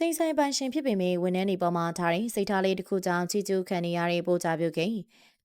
စိတ်ဆိုင်ပိုင်ရှင်ဖြစ်ပေမဲ့ဝန်ထမ်းတွေပေါ်မှာထားတဲ့စိတ်ထားလေးတစ်ခုကြောင့်ချီကျူးခံနေရတဲ့ပို့ကြပြုခင်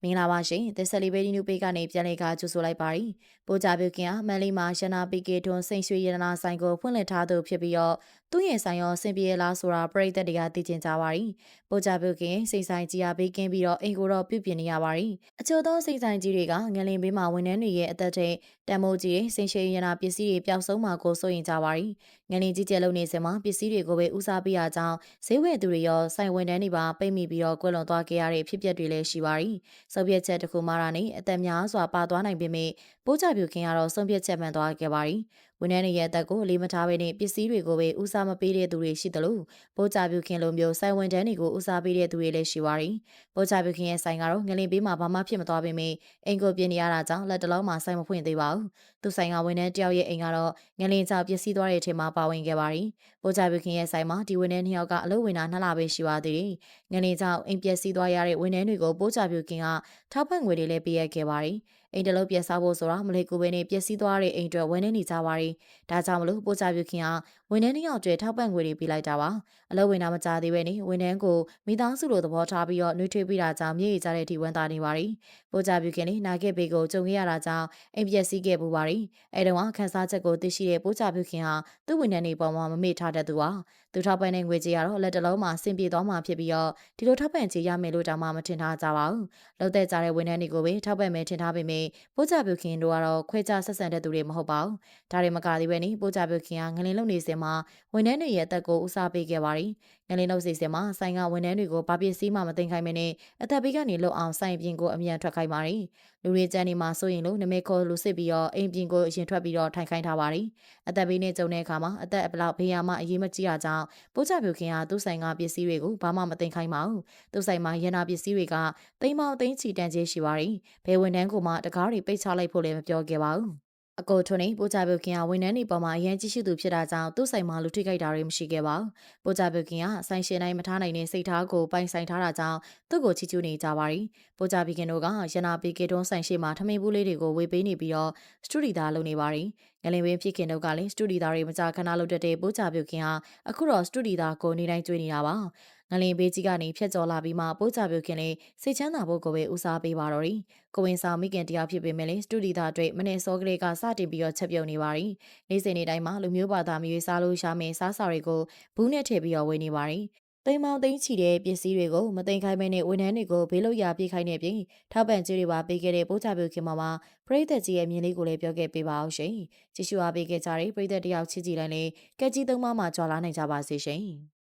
မင်္ဂလာပါရှင်သစ္စလီဘေဒီနူပေကနေပြန်လည်ကကြိုဆိုလိုက်ပါရီပို့ကြပြုခင်ကမန်လေးမှာရနာပီကေထွန်းစိန်ရွှေရတနာဆိုင်ကိုဖွင့်လှစ်ထားသူဖြစ်ပြီးတော့သူ့ရဲ့ဆိုင်ရောဆင်ပြေလားဆိုတာပရိသတ်တွေကသိကျင်ကြပါရီပို့ကြပြုခင်စိတ်ဆိုင်ကြီးအားပေးကင်းပြီးတော့အိမ်ကိုတော့ပြုပြင်နေရပါရီအချို့သောစိတ်ဆိုင်ကြီးတွေကငလင်ဘေးမှာဝန်ထမ်းတွေရဲ့အသက်ထိန်တန်မိုးကြီးစိန်ရွှေရနာပစ္စည်းတွေပျောက်ဆုံးမှာကိုစိုးရင်ကြပါရီငလင်ကြီးကျဲလုံးနေစမှာပစ္စည်းတွေကိုပဲဦးစားပေးရကြောင်းဈေးဝယ်သူတွေရောဆိုင်ဝန်တန်းတွေပါပိတ်မိပြီးတော့ကွယ်လွန်သွားခဲ့ရတဲ့ဖြစ်ပျက်တွေလည်းရှိပါရီစုပ်ပြက်ချက်တစ်ခုမှရာနေအသက်များစွာပါသွားနိုင်ပေမဲ့ ပိုးကြပြူခင်ကတော့ဆုံးဖြတ်ချက်မှန်သွားခဲ့ပါရီဝန်ထမ်းတွေရဲ့အသက်ကိုအလေးမထားဘဲနဲ့ပစ္စည်းတွေကိုပဲဦးစားမပေးတဲ့သူတွေရှိသလိုပိုးကြပြူခင်လိုမျိုးဆိုင်ဝန်ထမ်းတွေကိုဦးစားပေးတဲ့သူတွေလည်းရှိပါရီပိုးကြပြူခင်ရဲ့ဆိုင်ကတော့ငလင်ပေးမှာဘာမှဖြစ်မသွားပေမဲ့အိမ်ကိုပြင်နေရတာကြောင့်လက်တလုံးမှာဆိုင်မဖွင့်သေးပါဘူးသူဆိုင်ကဝန်ထမ်းတယောက်ရဲ့အိမ်ကတော့ငလင်ကြောက်ပစ္စည်းသွားတဲ့အထက်မှာပါဝင်ခဲ့ပါရီပိုးကြပြူခင်ရဲ့ဆိုင်မှာဒီဝန်ထမ်းနှစ်ယောက်ကအလုပ်ဝင်တာနှစ်လပဲရှိပါသေးတယ်ငလင်ကြောက်အိမ်ပျက်စီးသွားရတဲ့ဝန်ထမ်းတွေကိုပိုးကြပြူခင်ကထောက်ပံ့ငွေတွေလည်းပေးရခဲ့ပါရီ အိမ်တလုံးပြက်စားဖို့ဆိုတာမလေးကူပဲနဲ့ပျက်စီးသွားတဲ့အိမ်အတွက်ဝန်ထမ်းနေကြပါရီဒါကြောင့်မလို့ပို့ချပြုခင်ကဝန်ထမ်းတစ်ယောက်ကျွဲထောက်ပံ့ငွေတွေပေးလိုက်တာပါအလုပ်ဝင်တာမကြသေးပဲနေဝန်ထမ်းကိုမိသားစုလိုသဘောထားပြီးတော့နှွေးထွေးပေးတာကြောင့်မြေရကြတဲ့အထိဝန်တာနေပါရီပို့ချပြုခင်လေးနာခဲ့ပေကိုကြုံခဲ့ရတာကြောင့်အိမ်ပျက်စီးခဲ့ပူပါရီအဲတုန်းကခန်းစားချက်ကိုသိရှိတဲ့ပို့ချပြုခင်ဟာသူ့ဝန်ထမ်းတွေပေါ်မှာမမေ့ထားတတ်သူပါသူထောက်ပံ့တဲ့ငွေကြေးကတော့လက်တလုံးမှာဆင်ပြေသွားမှာဖြစ်ပြီးတော့ဒီလိုထောက်ပံ့ကြေးရမယ်လို့တောင်မှမထင်ထားကြပါဘူးလောက်တဲ့ကြတဲ့ဝန်ထမ်းတွေကိုပဲထောက်ပံ့မယ်ထင်ထားပေမဲ့ပို့ချပြုခင်တို့ကတော့ခွဲခြားဆက်ဆံတဲ့သူတွေမဟုတ်ပါဘူးဒါတွေမကသေးပဲနေပို့ချပြုခင်ကငလင်လုံနေစင်မှာဝန်ထမ်းတွေရဲ့အသက်ကိုဦးစားပေးခဲ့ပါရီငလင်းနှုတ်စီစင်မှာဆိုင်ကဝန်ထမ်းတွေကိုဗာပစ္စည်းမှမသိမ်းခိုင်းမနဲ့အသက်ဘေးကနေလွတ်အောင်ဆိုင်ပြင်ကိုအမြန်ထွက်ခိုင်းပါရီလူတွေကြမ်းနေမှာဆိုရင်လို့နမဲခေါ်လူစစ်ပြီးတော့အိမ်ပြင်ကိုအရင်ထွက်ပြီးတော့ထိုင်ခိုင်းထားပါရီအသက်ဘေးနဲ့ကြုံတဲ့အခါမှာအသက်အပလောက်ဘေးရမှအရေးမကြီးတာကြောင့်ပိုးချပြုခင်ဟာသူ့ဆိုင်ကပစ္စည်းတွေကိုဘာမှမသိမ်းခိုင်းပါဘူးသူ့ဆိုင်မှာရန်နာပစ္စည်းတွေကတိမ်မောင်သိမ်းချီတန်ကျဲရှိပါရီဘယ်ဝန်ထမ်းကိုမှတကားတွေပိတ်ချလိုက်ဖို့လည်းမပြောခဲ့ပါဘူး အကိုထွန်းနေပိုချပုတ်ခင်ကဝန်ထမ်းတွေပေါ်မှာအရင်ကြည့်ရှုသူဖြစ်တာကြောင့်သူ့ဆိုင်မှာလူထိခိုက်တာတွေမရှိခဲ့ပါဘူး။ပိုချပုတ်ခင်ကဆိုင်ရှင်တိုင်းမထားနိုင်တဲ့စိတ်ထားကိုပိုင်ဆိုင်ထားတာကြောင့်သူ့ကိုချီကျူးနေကြပါရီ။ပိုချပီခင်တို့ကရနာပီကေတွန်းဆိုင်ရှိမှာထမင်းဘူးလေးတွေကိုဝေပေးနေပြီးတော့စတူဒီသားလုပ်နေပါရီ။ငလင်ပင်ဖြစ်ခင်တို့ကလည်းစတူဒီသားတွေမကြာခဏလုပ်တတ်တဲ့ပိုချပုတ်ခင်ကအခုတော့စတူဒီသားကိုနေတိုင်းကျွေးနေတာပါ။ ငလင်ဘေးကြီးကနေဖြတ်ကျော်လာပြီးမှပိုးချပြုခင်လေးစိတ်ချမ်းသာဖို့ကိုပဲဦးစားပေးပါတော့တယ်။ကိုဝင်ဆောင်မိခင်တရားဖြစ်ပေမဲ့လည်းစတူဒီသားအတွက်မနေ့စောကလေးကစတင်ပြီးတော့ချက်ပြုတ်နေပါရီ။နေ့စဉ်နေ့တိုင်းမှာလူမျိုးဘာသာမျိုးစားလို့ရှာမယ်စားစာတွေကိုဘူးနဲ့ထည့်ပြီးတော့ဝေနေပါရီ။တိမ်မောင်သိန်းချီတဲ့ပစ္စည်းတွေကိုမသိမ်းခိုင်းမဲနဲ့ဝန်ထမ်းတွေကိုဘေးလို့ရပြေးခိုင်းနေပြင်ထောက်ပံ့ကြေးတွေပါပေးခဲ့တဲ့ပိုးချပြုခင်မှာမှာပရိသတ်ကြီးရဲ့မြင်လေးကိုလည်းပြောခဲ့ပေးပါအောင်ရှင်။ကြည့်ရှုအားပေးခဲ့ကြတဲ့ပရိသတ်တယောက်ချစ်ကြည်တိုင်းလေးကက်ကြီးသုံးပါးမှာကြွာလာနိုင်ကြပါစေရှင်။